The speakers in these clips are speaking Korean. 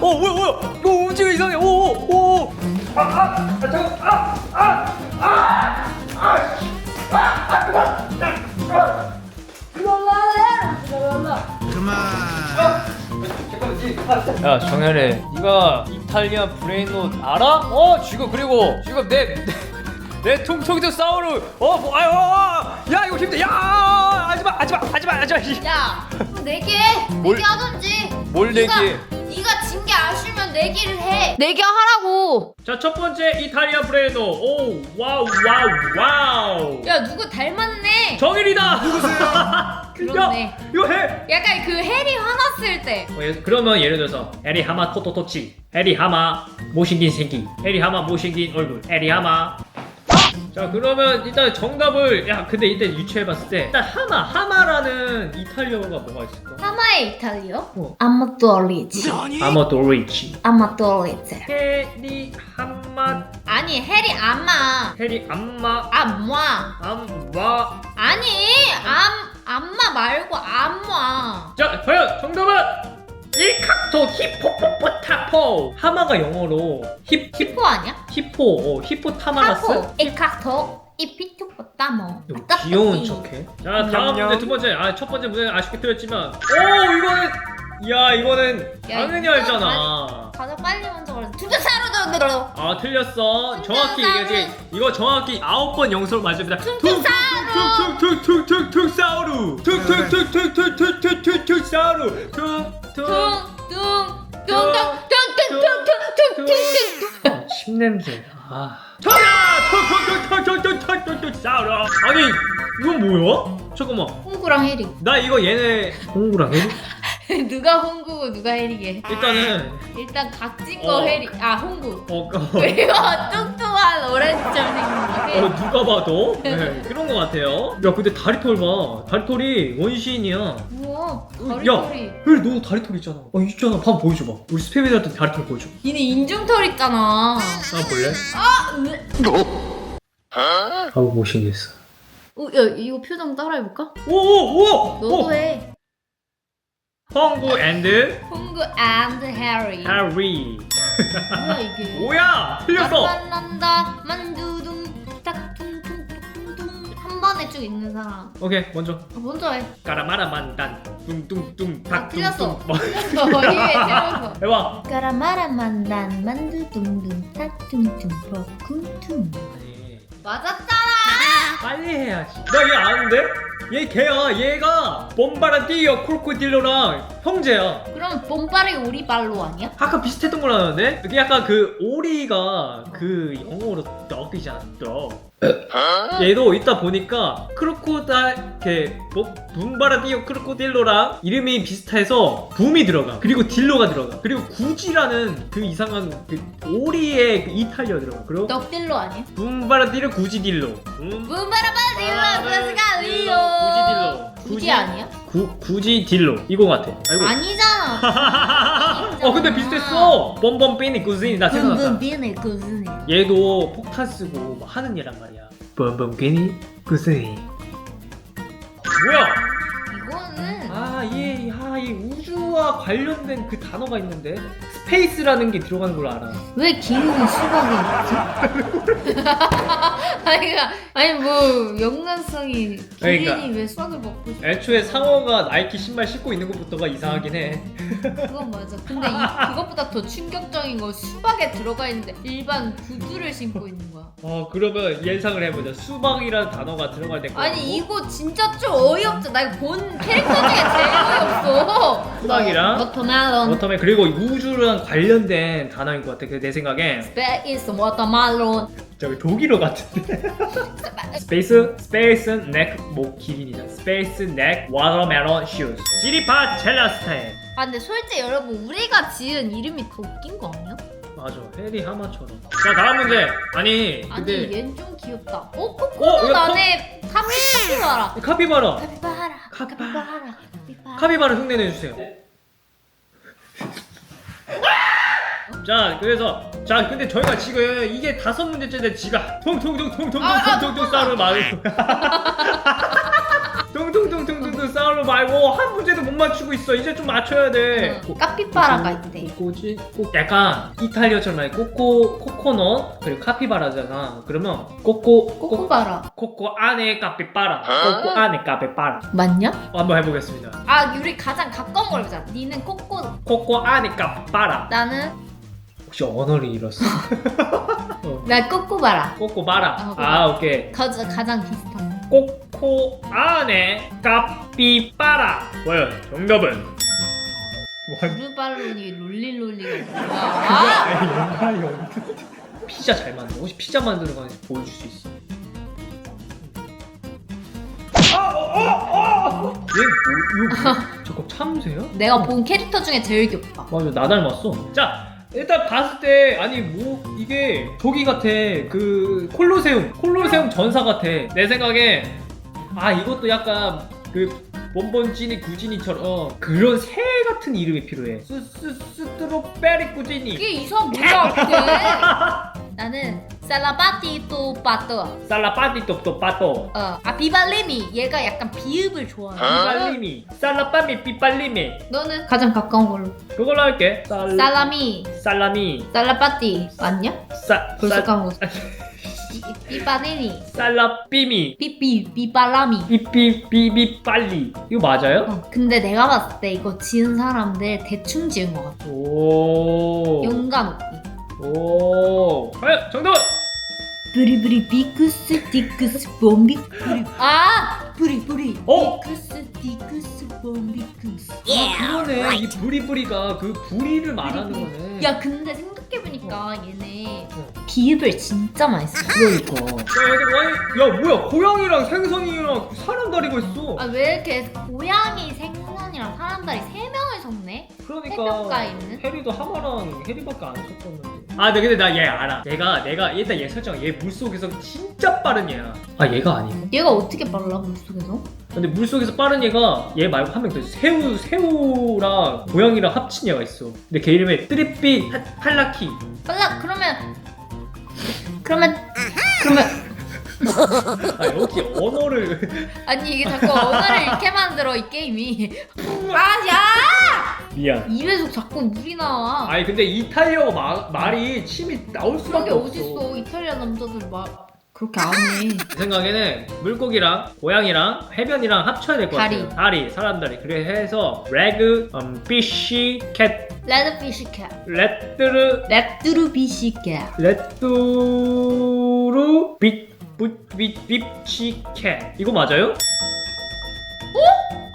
어 뭐야 뭐야? 너 움직여 이상해. 오오오. 야 정현이 네가 이탈리아 브레인롯 알아? 어 지금 그리고 지금 내 내 통통도 싸우러 어 뭐, 아유 야 이거 힘들 야 하지마 하지마 하지마 하지마 야, 내기 뭘- 내기 하던지. 뭘 네가- 내기? 네가 진 게 아쉬우면 내기를 해. 내기 하라고. 자 첫 번째 이탈리아 브레인롯 오 와우 와우 와우 야, 누구 닮았네. 정일이다 누구세요? 그렇네. 이거 해 약간 그 해리 화났을 때. 어, 예, 그러면 예를 들어서 에리 하마 토토토치 에리 하마 못생긴 새끼 에리 하마 못생긴 얼굴 에리 하마 자 그러면 일단 정답을 야 근데 일단 유추해봤을 때 일단 하마 하마라는 이탈리아어가 뭐가 있을까? 하마의 이탈리아? 어. 아마도리지. 아마 도리치 아마도리지. 해리 하마 아니, 해리 아마. 해리 암마 암와. 암와 아니, 암 암마 말고 암와. 자 과연 정답은 일카토 히포포포타포 하마가 영어로 힙 힙, 히포 아니야? 히포 어, 히포타마라스. 이피토포타모. 너 귀여운 척해. 자 다음 문제 두 번째. 아 첫 번째 문제 아쉽게 틀렸지만, 오 이거는 야 이거는 야, 당연히 이거 알잖아. 가자 빨리 먼저 그래. 두두사로 들어. 아 틀렸어. 퉁퉁 정확히. 얘기하지. 이거 정확히 아홉 번 영소로 맞습니다. 퉁퉁 사우루. 퉁퉁퉁퉁퉁퉁퉁 사우루. 퉁퉁퉁퉁퉁퉁퉁퉁 사우루. 퉁퉁. 퉁퉁퉁퉁퉁퉁퉁퉁퉁퉁퉁. 침 냄새. 아. 저야! 퉁퉁퉁퉁퉁퉁퉁퉁 사우루. 아니 이건 뭐야? 잠깐만. 홍구랑 해리. 나 이거 얘네 홍구랑 해? 누가 홍구고 누가 해리게? 일단은 일단 각진 거 어. 해리. 아 홍구. 어, 어, 그리고 뚱뚱한 오렌지점 생긴 거 해리. 어 누가 봐도 네, 그런 것 같아요. 야 근데 다리털 봐. 다리털이 원시인이야. 우와 야, 다리털이. 왜 너 다리털 있잖아. 어 있잖아. 밥 보여줘봐. 우리 스페미들한테 다리털 보여줘. 니네 인중털 있잖아. 아 볼래? 아, 으. 아우 못생겼어. 어, 야 이거 표정 따라해볼까? 오오오! 너도 해. 황구 앤드 홍구 and 해리. 해리. 뭐야 이게? 뭐야? 틀렸어. 난다 만두둥 딱퉁퉁퉁퉁 한 번에 쭉 읽는 사람. 오케이 먼저. 아, 먼저 해. 까라마라만단 뚱뚱뚱 아, 틀렸어. 닭뚱뚱. 뭐, 틀렸어. 이게 틀렸어. 해봐. 까라마라 만단 만두둥둥 딱퉁퉁 버쿵퉁. 아니, 맞았잖아. 빨리 해야지. 나얘 아는데? 얘 걔야. 얘가 봄바라디어 크로코딜로랑 형제야. 그럼 봄바리 오리발로 아니야? 아까 비슷했던 걸로 아는데? 그게 약간 그 오리가 그 영어로 떡이잖아 떡 얘도 이따 보니까 크로코다 이렇게 뭐 붐바라디오 크로코딜로랑 이름이 비슷해서 붐이 들어가 그리고 딜로가 들어가 그리고 구지라는 그 이상한 그 오리의 그 이탈리아 들어가 그리고 넉딜로 아니야? 붐바라디로 구지딜로 붐 그스가 리오. 구지 아니야? 구, 구지딜로 이거 같아 알고 아니잖아. 어 근데 비슷했어 뻔뻔 삐니 구지니 나 생각났다 붐붐비네 구스니. 얘도 폭탄 쓰고 막 하는 얘란 말이야. 뻔뻔끼니 구스니. 뭐야? 이거는 아, 얘, 아, 이 우주와 관련된 그 단어가 있는데 스페이스라는 게 들어가는 걸 알아. 왜 기운이 수박에 있지? 아니, 아니 뭐 연관성이 기린이 그러니까. 왜 수박을 먹고 싶어? 애초에 상어가 나이키 신발 신고 있는 것부터가 이상하긴 해. 그건 맞아. 근데 이, 그것보다 더 충격적인 건 수박에 들어가 있는데 일반 구두를 신고 있는 거야. 어, 그러면 예상을 해보자. 수박이라는 단어가 들어갈 때. 아니 이거 진짜 좀 어이없죠. 나 이거 본 캐릭터 중에 제일 어이없어. 수박이랑 워터멜론. 워터맨 그리고 우주랑 관련된 단어인 것 같아. 그내 생각에 Space 워터멜론. 저기 독일어 같은데. 스페이스 스페이스 넥목 기린이잖아. 스페이스 넥 워터멜론 슈즈. 지리파 첼라스타인. 아 근데 솔직히 여러분 우리가 지은 이름이 더 웃긴 거 아니야? 맞아. 해리 하마처럼. 자 다음 문제. 아니 아니 근데 얜좀 귀엽다. 어? 어, 코코넛 이거 안에 카피바라. 카피바라. 카피바라. 카피바라. 카피바라. 카피바라. 카피바라 흉내 내 주세요. 자 그래서 자 근데 저희가 지금 이게 다섯 문제째인데 지가 통통통통통통통통 싸우는 말을 통통통통통통통 무슨 싸움을 말고 한 문제도 못 맞추고 있어. 이제 좀 맞춰야 돼. 응. 까피바라가 있대. 꼬꼬지? 꼬 약간 이탈리아처럼 말 꼬꼬 코코넛 그리고 카피바라잖아. 그러면 꼬꼬 꼬 꼬꼬바라. 코코 안에 카피바라. 꼬꼬 안에 카피바라. 맞냐? 한번 해보겠습니다. 아 우리 가장 가까운 걸 보자. 니는 꼬꼬. 코코 안에 카피바라. 나는 혹시 언어를 잃었어? 나 꼬꼬바라. 꼬꼬바라. 아, 아 오케이. 가장 가장 비슷한. 꼬코 안에 카피바라. 뭐야? 정답은 뭐 부르발론이 롤리롤리가 뭐야? 아! 연말이 없는데 피자 잘 만들어 혹시 피자 만드는 거 보여줄 수 있어? 아, 어, 어, 어! 얘 뭐, 이거 뭐, 저거 참새야? 내가 본 캐릭터 중에 제일 귀엽다. 맞아 나 닮았어 자 일단 봤을 때 아니 뭐 이게 저기 같아. 그 콜로세움 콜로세움 전사 같아. 내 생각에 아 이것도 약간 그 본본지니 구지니처럼 그런 새 같은 이름이 필요해. 스스 스트로베리 구지니. 그게 이상 뭐야 그게? 나는 살라바티 또 빠또. 살라파티 또또 빠또 어, 아 비발레미 얘가 약간 비읍을 좋아해. 삐빨리미 살라빠미 삐빨리미 너는 가장 가까운 걸로. 그걸로 할게 살 살라미, 살라미 살라바티 맞냐? 사, 벌써 살 까먹었어. 비- 비바레니, 살라삐미 비비 비발라미. 삐삐 삐삐 빨리 이거 맞아요? 어, 근데 내가 봤을 때 이거 지은 사람들 대충 지은 것 같아. 오. 연간 없기. 오. 과연 정답은? 브리브리 비쿠스 디쿠스 봄비 브리 아 브리브리 어? 비쿠스 디쿠스 봄비쿠스 아, 그러네. 이 부리부리가 그 부리를 말하는 거네. 야 근데 생각해보니까 얘네 어. 비읍을 진짜 많이 써. 그러니까. 야, 얘들 아니, 야 뭐야? 고양이랑 생선이랑 사람 다리고 있어. 아 왜 이렇게 고양이 생선이랑 사람들이 세 명을 섞네? 그러니까 해변가에 있는? 해리도 하마랑 해리밖에 안 섞었는데. 아, 네, 근데 나 얘 알아. 얘가 내가 일단 얘 설정 얘 물속에서 진짜 빠른 얘야. 아, 얘가 아니고. 얘가 어떻게 빨라 물속에서? 근데 물속에서 빠른 얘가 얘 말고 한 명 더 있어. 새우 새우랑 고양이랑 합친 얘가 있어. 근데 걔 이름이 트리삐 하- 할라키. 빨라 그러면 그러면 그러면 아 역시 언어를 아니 이게 자꾸 언어를 이렇게 만들어 이 게임이 아야 미안. 입에서 자꾸 물이 나와. 아니 근데 이탈리아어 마- 말이 침이 나올 그런 수밖에 게 없어. 어딨어 이탈리아 남자들 말 그렇게 안 해. 내 생각에는 물고기랑 고양이랑 해변이랑 합쳐야 될것 다리. 같아요. 다리, 사람 다리. 그래 해서 레그, 음, 피쉬, 캣, 레드피쉬 캣. 레트르, 레뚜루 비시 캣. 레뚜루, 빛, 빛, 빛, 빛치 캣. 이거 맞아요?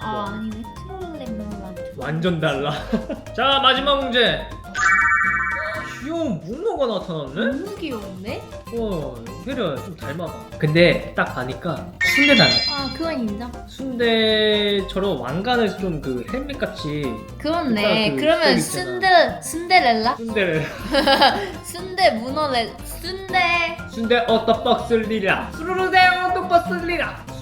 아 아니네. 완전 달라. 자 마지막 문제. 귀여운 문어가 나타났네? 너무 귀여운데? 어, 혜리야 좀 닮아봐. 근데 딱 봐니까 순대 닮아. 아 그건 인정. 순대처럼 왕관을 좀그 헬멧 같이 그렇네. 일단 그 그러면 순대 순데렐라? 순대를 순대 문어레 순대 순대 어떡버슬리라 수루루대 어떡버슬리라 수루루레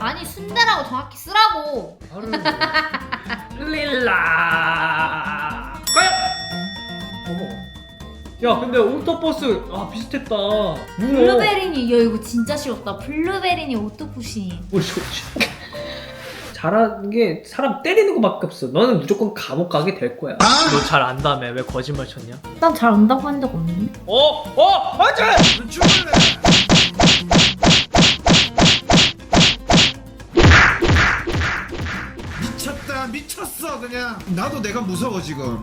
아니 순대라고 정확히 쓰라고. 릴라 과연 어머 야 근데 오토버스 아 비슷했다 문어 블루베리니 야 이거 진짜 싫었다. 블루베리니 오토푸시. 우리 저- 잘하는 게 사람 때리는 거밖에 없어 너는 무조건 감옥 가게 될 거야 너 잘 안다며 왜 거짓말 쳤냐 난 잘 안다고 한 적 없는데. 어? 어? 맞아! 죽을래. 나도 내가 무서워 지금